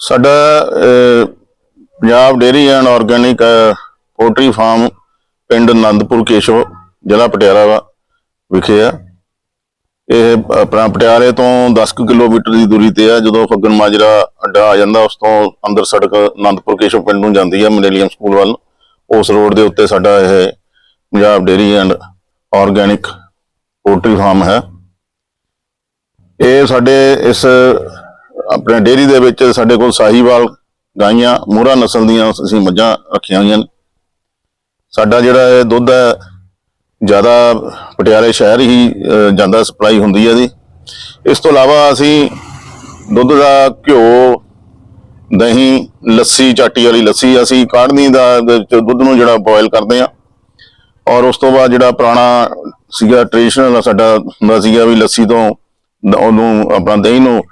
ਸਾਡਾ Punjab dairy and organic poultry farm ਪਿੰਡ ਆਨੰਦਪੁਰ ਕੇਸ਼ਵ, ਜ਼ਿਲ੍ਹਾ ਪਟਿਆਲਾ ਵਾ, ਵਿਖੇ ਆ। ਇਹ ਆਪਣਾ ਪਟਿਆਲੇ ਤੋਂ 10 ਕੁ ਕਿਲੋਮੀਟਰ ਦੀ ਦੂਰੀ ਤੇ ਆ, ਜਦੋਂ ਫੱਗਣ ਮਾਜਰਾ ਅੱਡਾ ਆ ਜਾਂਦਾ, ਉਸ ਤੋਂ ਅੰਦਰ ਸੜਕ ਆਨੰਦਪੁਰ ਕੇਸ਼ਵ ਪਿੰਡ ਨੂੰ ਜਾਂਦੀ ਆ ਮਿਲੇਨੀਅਮ ਸਕੂਲ ਵੱਲ। ਉਸ ਰੋਡ ਦੇ ਉੱਤੇ ਸਾਡਾ ਇਹ Punjab dairy and organic poultry farm ਹੈ। ਇਹ ਸਾਡੇ ਇਸ ਆਪਣੇ ਡੇਅਰੀ ਦੇ ਵਿੱਚ ਸਾਡੇ ਕੋਲ ਸਾਹੀਵਾਲ ਗਾਈਆਂ, ਮੋਹਰਾ ਨਸਲ ਦੀਆਂ ਅਸੀਂ ਮੱਝਾਂ ਰੱਖੀਆਂ ਹੋਈਆਂ ਨੇ। ਸਾਡਾ ਜਿਹੜਾ ਇਹ ਦੁੱਧ ਹੈ, ਜ਼ਿਆਦਾ ਪਟਿਆਲੇ ਸ਼ਹਿਰ ਹੀ ਜਾਂਦਾ ਸਪਲਾਈ ਹੁੰਦੀ ਹੈ ਜੀ। ਇਸ ਤੋਂ ਇਲਾਵਾ ਅਸੀਂ ਦੁੱਧ ਦਾ ਘਿਓ, ਦਹੀਂ, ਲੱਸੀ, ਚਾਟੀ ਵਾਲੀ ਲੱਸੀ ਅਸੀਂ ਕਾੜਨੀ ਦਾ ਦੁੱਧ ਨੂੰ ਜਿਹੜਾ ਬੋਇਲ ਕਰਦੇ ਆ ਔਰ ਉਸ ਤੋਂ ਬਾਅਦ ਜਿਹੜਾ ਪੁਰਾਣਾ ਸੀਗਾ ਟ੍ਰੈਡੀਸ਼ਨਲ ਸਾਡਾ ਹੁੰਦਾ ਸੀਗਾ ਵੀ ਲੱਸੀ ਤੋਂ ਦ- ਉਹਨੂੰ ਆਪਣਾ ਦਹੀਂ ਨੂੰ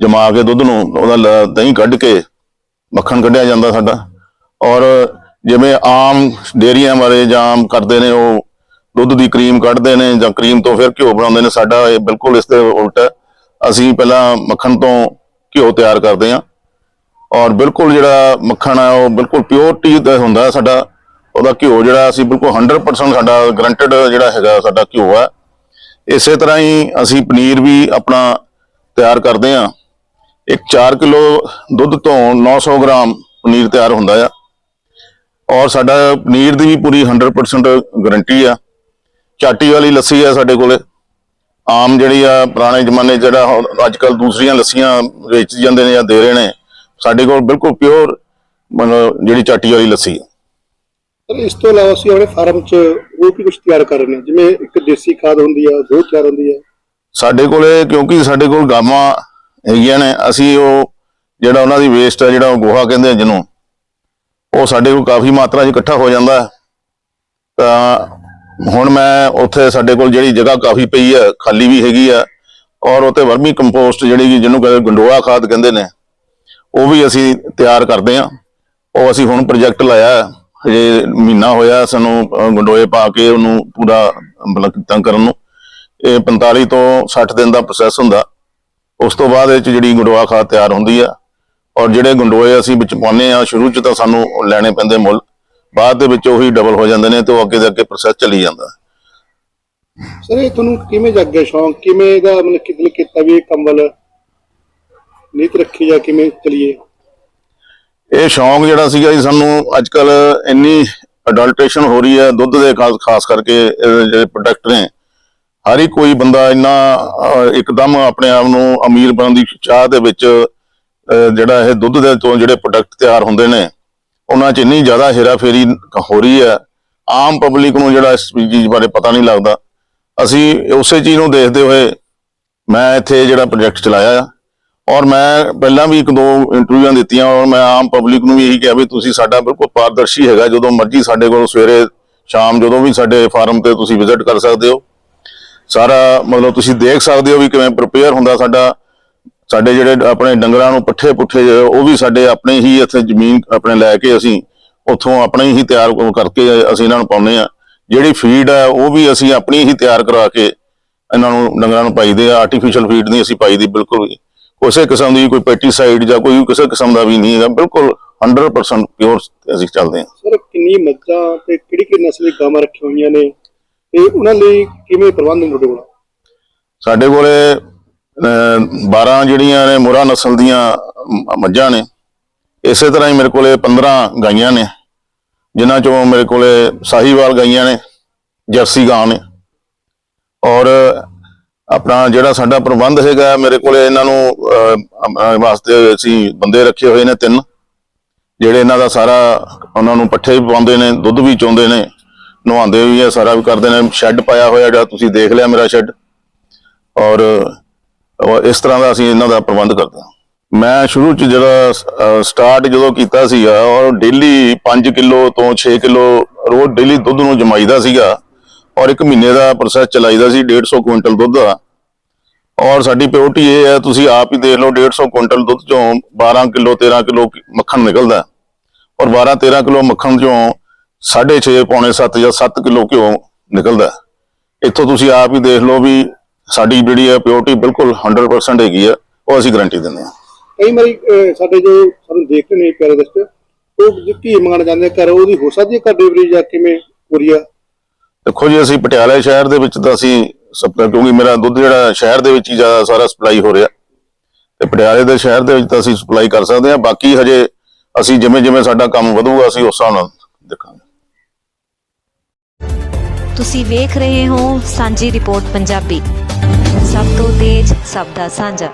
ਜਮਾ ਕੇ ਦੁੱਧ ਨੂੰ ਉਹਦਾ ਲ- ਦਹੀਂ ਕੱਢ ਕੇ ਮੱਖਣ ਕੱਢਿਆ ਜਾਂਦਾ ਸਾਡਾ। ਔਰ ਜਿਵੇਂ ਆਮ ਡੇਅਰੀਆਂ ਵਾਲੇ ਜਾਂ ਆਮ ਕਰਦੇ ਨੇ, ਉਹ ਦੁੱਧ ਦੀ ਕਰੀਮ ਕੱਢਦੇ ਨੇ ਜਾਂ ਕਰੀਮ ਤੋਂ ਫਿਰ ਘਿਓ ਬਣਾਉਂਦੇ ਨੇ। ਸਾਡਾ ਇਹ ਬਿਲਕੁਲ ਇਸ ਦੇ ਉਲਟ ਹੈ। ਅਸੀਂ ਪਹਿਲਾਂ ਮੱਖਣ ਤੋਂ ਘਿਓ ਤਿਆਰ ਕਰਦੇ ਹਾਂ। ਔਰ ਬਿਲਕੁਲ ਜਿਹੜਾ ਮੱਖਣ ਹੈ, ਉਹ ਬਿਲਕੁਲ ਪਿਓਰਟੀ ਦਾ ਹੁੰਦਾ ਸਾਡਾ। ਉਹਦਾ ਘਿਓ ਜਿਹੜਾ ਅਸੀਂ ਬਿਲਕੁਲ 100% ਸਾਡਾ ਗਰੰਟਡ ਜਿਹੜਾ ਹੈਗਾ ਸਾਡਾ ਘਿਓ ਹੈ। ਇਸੇ ਤਰ੍ਹਾਂ ਹੀ ਅਸੀਂ ਪਨੀਰ ਵੀ ਆਪਣਾ ਤਿਆਰ ਕਰਦੇ ਹਾਂ। ਇੱਕ 4 ਕਿਲੋ ਦੁੱਧ ਤੋਂ 900 ਗ੍ਰਾਮ ਪਨੀਰ ਤਿਆਰ ਹੁੰਦਾ ਆ। ਔਰ ਸਾਡਾ ਪਨੀਰ ਦੀ ਵੀ ਪੂਰੀ 100% ਗਾਰੰਟੀ ਆ। ਚਾਟੀ ਵਾਲੀ ਲੱਸੀ ਆ ਸਾਡੇ ਕੋਲੇ। ਆਮ ਜਿਹੜੀ ਆ ਪੁਰਾਣੇ ਜ਼ਮਾਨੇ ਜਿਹੜਾ ਅੱਜ ਕੱਲ ਦੂਸਰੀਆਂ ਲੱਸੀਆਂ ਵੇਚ ਜਾਂਦੇ ਨੇ ਜਾਂ ਦੇ ਰਹੇ ਨੇ ਸਾਡੇ ਕੋਲ ਬਿਲਕੁਲ ਪਿਓਰ ਜਿਹੜੀ ਚਾਟੀ ਵਾਲੀ ਲੱਸੀ ਆ। ਇਸ ਤੋਂ ਇਲਾਵਾ ਅਸੀਂ ਆਪਣੇ ਫਾਰਮ 'ਚ ਹੋਰ ਵੀ ਕੁਝ ਤਿਆਰ ਕਰ ਰਹੇ ਹਾਂ ਜਿਵੇਂ ਇੱਕ ਦੇਸੀ ਖਾਦ ਹੁੰਦੀ ਹੈ ਉਹ ਤਿਆਰ ਹੁੰਦੀ ਹੈ ਸਾਡੇ ਕੋਲੇ ਕਿਉਂਕਿ ਸਾਡੇ ਕੋਲ ਗਾਵਾਂ ਹੈਗੀਆਂ ਨੇ। ਅਸੀਂ ਉਹ ਜਿਹੜਾ ਉਹਨਾਂ ਦੀ ਵੇਸਟ ਹੈ ਜਿਹੜਾ ਉਹ ਗੋਹਾ ਕਹਿੰਦੇ ਆ ਜਿਹਨੂੰ, ਉਹ ਸਾਡੇ ਕੋਲ ਕਾਫੀ ਮਾਤਰਾ 'ਚ ਇਕੱਠਾ ਹੋ ਜਾਂਦਾ ਹੈ। ਤਾਂ ਹੁਣ ਮੈਂ ਉੱਥੇ ਸਾਡੇ ਕੋਲ ਜਿਹੜੀ ਜਗ੍ਹਾ ਕਾਫੀ ਪਈ ਹੈ, ਖਾਲੀ ਵੀ ਹੈਗੀ ਆ ਔਰ ਉੱਥੇ ਵਰਮੀ ਕੰਪੋਸਟ ਜਿਹੜੀ ਜਿਹਨੂੰ ਕਹਿੰਦੇ ਗੰਡੋਆ ਖਾਦ ਕਹਿੰਦੇ ਨੇ, ਉਹ ਵੀ ਅਸੀਂ ਤਿਆਰ ਕਰਦੇ ਹਾਂ। ਉਹ ਅਸੀਂ ਹੁਣ ਪ੍ਰੋਜੈਕਟ ਲਾਇਆ ਹਜੇ ਮਹੀਨਾ ਹੋਇਆ ਸਾਨੂੰ ਗੰਡੋਏ ਪਾ ਕੇ ਉਹਨੂੰ ਪੂਰਾ ਮਤਲਬ ਕਰਨ ਨੂੰ। ਇਹ 45 ਤੋਂ 60 ਦਿਨ ਦਾ ਪ੍ਰੋਸੈਸ ਹੁੰਦਾ। ਉਸ ਤੋਂ ਬਾਅਦ ਇਹ ਚ ਜਿਹੜੀ ਗੰਡੋਆ ਖਾਦ ਤਿਆਰ ਹੁੰਦੀ ਆ ਔਰ ਜਿਹੜੇ ਗੰਡੋਏ ਅਸੀਂ ਵਿੱਚ ਪਾਉਂਦੇ ਆ ਸ਼ੁਰੂ ਚ ਤਾਂ ਸਾਨੂੰ ਲੈਣੇ ਪੈਂਦੇ ਮੁੱਲ ਬਾਅਦ ਦੇ ਵਿੱਚ ਉਹੀ ਡਬਲ ਹੋ ਜਾਂਦੇ ਨੇ ਤੇ ਉਹ ਅੱਗੇ ਦੇ ਅੱਗੇ ਪ੍ਰੋਸੈਸ ਚੱਲੀ ਜਾਂਦਾ। ਸਰ ਇਹ ਤੁਹਾਨੂੰ ਕਿਵੇਂ ਜਾਗਿਆ ਸ਼ੌਂਕ ਕਿਵੇਂ ਇਹਦਾ ਮਤਲਬ ਕਿਦਲ ਕੀਤਾ ਵੀ ਇਹ ਕੰਮ ਵੱਲ ਨੀਤ ਰੱਖੀ ਜਾਂ ਕਿਵੇਂ ਚਲੀਏ? ਇਹ ਸ਼ੌਂਕ ਜਿਹੜਾ ਸੀਗਾ ਜੀ ਸਾਨੂੰ ਅੱਜ ਕੱਲ ਇੰਨੀ ਅਡਲਟ੍ਰੇਸ਼ਨ ਹੋ ਰਹੀ ਹੈ ਦੁੱਧ ਦੇ ਖਾਸ ਕਰਕੇ ਜਿਹੜੇ ਪ੍ਰੋਡਕਟ ਨੇ ਹਰ ਇੱਕ ਕੋਈ ਬੰਦਾ ਇੰਨਾ ਅਹ, ਇੱਕਦਮ ਆਪਣੇ ਆਪ ਨੂੰ ਅਮੀਰ ਬਣਨ ਦੀ ਚਾਹ ਦੇ ਵਿੱਚ ਜਿਹੜਾ ਇਹ ਦੁੱਧ ਦੇ ਤੋਂ ਜਿਹੜੇ ਪ੍ਰੋਡਕਟ ਤਿਆਰ ਹੁੰਦੇ ਨੇ ਉਹਨਾਂ 'ਚ ਇੰਨੀ ਜ਼ਿਆਦਾ ਹੇਰਾਫੇਰੀ ਹੋ ਰਹੀ ਹੈ। ਆਮ ਪਬਲਿਕ ਨੂੰ ਜਿਹੜਾ ਇਸ ਚੀਜ਼ ਬਾਰੇ ਪਤਾ ਨਹੀਂ ਲੱਗਦਾ। ਅਸੀਂ ਉਸੇ ਚੀਜ਼ ਨੂੰ ਦੇਖਦੇ ਹੋਏ ਮੈਂ ਇੱਥੇ ਜਿਹੜਾ ਪ੍ਰੋਜੈਕਟ ਚਲਾਇਆ ਆ ਔਰ ਮੈਂ ਪਹਿਲਾਂ ਵੀ ਇੱਕ ਦੋ ਇੰਟਰਵਿਊਆਂ ਦਿੱਤੀਆਂ ਔਰ ਮੈਂ ਆਮ ਪਬਲਿਕ ਨੂੰ ਵੀ ਇਹੀ ਕਿਹਾ ਵੀ ਤੁਸੀਂ ਸਾਡਾ ਬਿਲਕੁਲ ਪਾਰਦਰਸ਼ੀ ਹੈਗਾ ਜਦੋਂ ਮਰਜ਼ੀ ਸਾਡੇ ਕੋਲ ਸਵੇਰੇ ਸ਼ਾਮ ਜਦੋਂ ਵੀ ਸਾਡੇ ਫਾਰਮ ਤੇ ਤੁਸੀਂ ਵਿਜ਼ਿਟ ਕਰ ਸਕਦੇ ਹੋ। ਸਾਰਾ ਮਤਲਬ ਤੁਸੀਂ ਦੇਖ ਸਕਦੇ ਹੋ ਵੀ ਕਿਵੇਂ ਪ੍ਰਪੇਅਰ ਹੁੰਦਾ ਸਾਡਾ, ਸਾਡੇ ਜਿਹੜੇ ਆਪਣੇ ਡੰਗਰਾਂ ਨੂੰ ਪੱਠੇ ਪੁੱਠੇ ਉਹ ਵੀ ਸਾਡੇ ਆਪਣੇ ਹੀ ਇੱਥੇ ਜ਼ਮੀਨ ਆਪਣੇ ਲੈ ਕੇ ਅਸੀਂ ਉੱਥੋਂ ਆਪਣੇ ਹੀ ਤਿਆਰ ਕਰਕੇ ਅਸੀਂ ਇਹਨਾਂ ਨੂੰ ਪਾਉਂਦੇ ਆ ਜਿਹੜੀ ਫੀਡ ਹੈ, ਉਹ ਵੀ ਅਸੀਂ ਆਪਣੀ ਹੀ ਤਿਆਰ ਕਰਾ ਕੇ ਇਹਨਾਂ ਨੂੰ ਡੰਗਰਾਂ ਨੂੰ ਪਾਈਦੇ ਆ। ਆਰਟੀਫੀਸ਼ੀਅਲ ਫੀਡ ਨਹੀਂ ਅਸੀਂ ਪਾਈਦੀ ਬਿਲਕੁਲ ਵੀ। ਕਿਸਮ ਦੀ ਕੋਈ ਪੈਸਟੀਸਾਈਡ ਜਾਂ ਕੋਈ ਕਿਸੇ ਕਿਸਮ ਦਾ ਵੀ ਨਹੀਂ ਹੈਗਾ। ਬਿਲਕੁਲ 100% ਪਿਓਰ ਅਸੀਂ ਚੱਲਦੇ ਹਾਂ। ਸਰ, ਕਿੰਨੀ ਮੱਝਾਂ ਤੇ ਕਿਹੜੀ ਕਿਹੜੀ ਨਸਲ ਦੀ ਗਾਵਾਂ ਰੱਖੀਆਂ ਹੋਈਆਂ ਨੇ? ਤੇ ਉਹਨਾਂ ਲਈ ਕਿਵੇਂ ਪ੍ਰਬੰਧ ਨੇ ਤੁਹਾਡੇ ਕੋਲ? ਸਾਡੇ ਕੋਲੇ ਅਹ, 12 ਜਿਹੜੀਆਂ ਨੇ ਮੁਰਾ ਨਸਲ ਦੀਆਂ ਮ- ਮੱਝਾਂ ਨੇ। ਇਸੇ ਤਰ੍ਹਾਂ ਹੀ ਮੇਰੇ ਕੋਲੇ 15 ਗਾਈਆਂ ਨੇ ਜਿਨ੍ਹਾਂ ਚੋਂ ਮੇਰੇ ਕੋਲੇ ਸਾਹੀਵਾਲ ਗਾਈਆਂ ਨੇ ਜਰਸੀ ਗਾਂ ਨੇ। ਔਰ ਆਪਣਾ ਜਿਹੜਾ ਸਾਡਾ ਪ੍ਰਬੰਧ ਹੈਗਾ ਮੇਰੇ ਕੋਲੇ ਇਹਨਾਂ ਨੂੰ ਅਹ, ਅਹ, ਵਾਸਤੇ ਅਸੀਂ ਬੰਦੇ ਰੱਖੇ ਹੋਏ ਨੇ ਤਿੰਨ ਜਿਹੜੇ ਇਹਨਾਂ ਦਾ ਸਾਰਾ ਉਹਨਾਂ ਨੂੰ ਪੱਠੇ ਵੀ ਪਾਉਂਦੇ ਨੇ ਦੁੱਧ ਵੀ ਚੋਂਦੇ ਨੇ। ਨਵਾਉਂਦੇ ਵੀ ਆ, ਸਾਰਾ ਵੀ ਕਰਦੇ ਨੇ। ਸ਼ੈੱਡ ਪਾਇਆ ਹੋਇਆ ਜਿਹੜਾ ਤੁਸੀਂ ਦੇਖ ਲਿਆ ਮੇਰਾ ਸ਼ੈੱਡ। ਔਰ ਇਸ ਤਰ੍ਹਾਂ ਦਾ ਅਸੀਂ ਇਹਨਾਂ ਦਾ ਪ੍ਰਬੰਧ ਕਰਦੇ ਹਾਂ। ਮੈਂ ਸ਼ੁਰੂ ਚ ਜਿਹੜਾ ਸਟਾਰਟ ਜਦੋਂ ਕੀਤਾ ਸੀਗਾ, ਔਰ ਡੇਲੀ 5 ਕਿਲੋ ਤੋਂ 6 ਕਿਲੋ ਰੋਜ਼ ਡੇਲੀ ਦੁੱਧ ਨੂੰ ਜਮਾਈਦਾ ਸੀਗਾ, ਔਰ ਇੱਕ ਮਹੀਨੇ ਦਾ ਪ੍ਰੋਸੈਸ ਚਲਾਈਦਾ ਸੀ 150 ਕੁਇੰਟਲ ਦੁੱਧ ਦਾ। ਔਰ ਸਾਡੀ ਪਿਓਰਟੀ ਇਹ ਹੈ, ਤੁਸੀਂ ਆਪ ਹੀ ਦੇਖ ਲਓ 150 ਕੁਇੰਟਲ ਦੁੱਧ ਚੋਂ 12 ਕਿਲੋ 13 ਕਿਲੋ ਮੱਖਣ ਨਿਕਲਦਾ। ਔਰ 12 13 ਕਿਲੋ ਮੱਖਣ ਚੋਂ 6.5 ਪੌਣੇ 7 ਜਾਂ 7 ਕਿਲੋ ਘਿਓ ਨਿਕਲਦਾ ਇੱਥੋਂ ਤੁਸੀਂ ਆਪ ਹੀ ਦੇਖ ਲਓ ਵੀ ਸਾਡੀ ਜਿਹੜੀ ਹੈ ਪਿਓਰਟੀ ਬਿਲਕੁਲ 100% ਹੈਗੀ ਆ ਉਹ ਅਸੀਂ ਗਾਰੰਟੀ ਦਿੰਦੇ ਹਾਂ। ਕਈ ਵਾਰੀ ਸਾਡੇ ਜੋ ਸਾਨੂੰ ਦੇਖਦੇ ਨੇ ਪਿਆਰੇ ਦਸਤ ਉਹ ਜੇ ਕੀ ਮੰਗਣ ਜਾਂਦੇ ਘਰ ਉਹਦੀ ਹੋ ਸਕਦੀ ਹੈ ਘਰ ਡਿਲੀਵਰੀ ਜਾਂ ਕਿਵੇਂ ਪੂਰੀ ਆ ਦੇਖੋ ਜੀ ਅਸੀਂ ਪਟਿਆਲਾ ਸ਼ਹਿਰ ਦੇ ਵਿੱਚ ਤਾਂ ਅਸੀਂ ਸਪਲਾਈ ਕਿਉਂਕਿ ਮੇਰਾ ਦੁੱਧ ਜਿਹੜਾ ਸ਼ਹਿਰ ਦੇ ਵਿੱਚ ਹੀ ਜ਼ਿਆਦਾ ਸਾਰਾ ਸਪਲਾਈ ਹੋ ਰਿਹਾ। ਤੇ ਪਟਿਆਲੇ ਦੇ ਸ਼ਹਿਰ ਦੇ ਵਿੱਚ ਤਾਂ ਅਸੀਂ ਸਪਲਾਈ ਕਰ ਸਕਦੇ ਹਾਂ ਬਾਕੀ ਹਜੇ ਅਸੀਂ ਜਿਵੇਂ ਜਿਵੇਂ ਸਾਡਾ ਕੰਮ ਵਧੂਗਾ ਅਸੀਂ ਉਸ ਹਿਸਾਬ ਨਾਲ ਤੁਸੀਂ ਵੇਖ ਰਹੇ ਹੋ ਸਾਂਝੀ ਰਿਪੋਰਟ ਪੰਜਾਬੀ। ਸਭ ਤੋਂ ਤੇਜ਼ ਸਭ ਦਾ ਸਾਂਝਾ।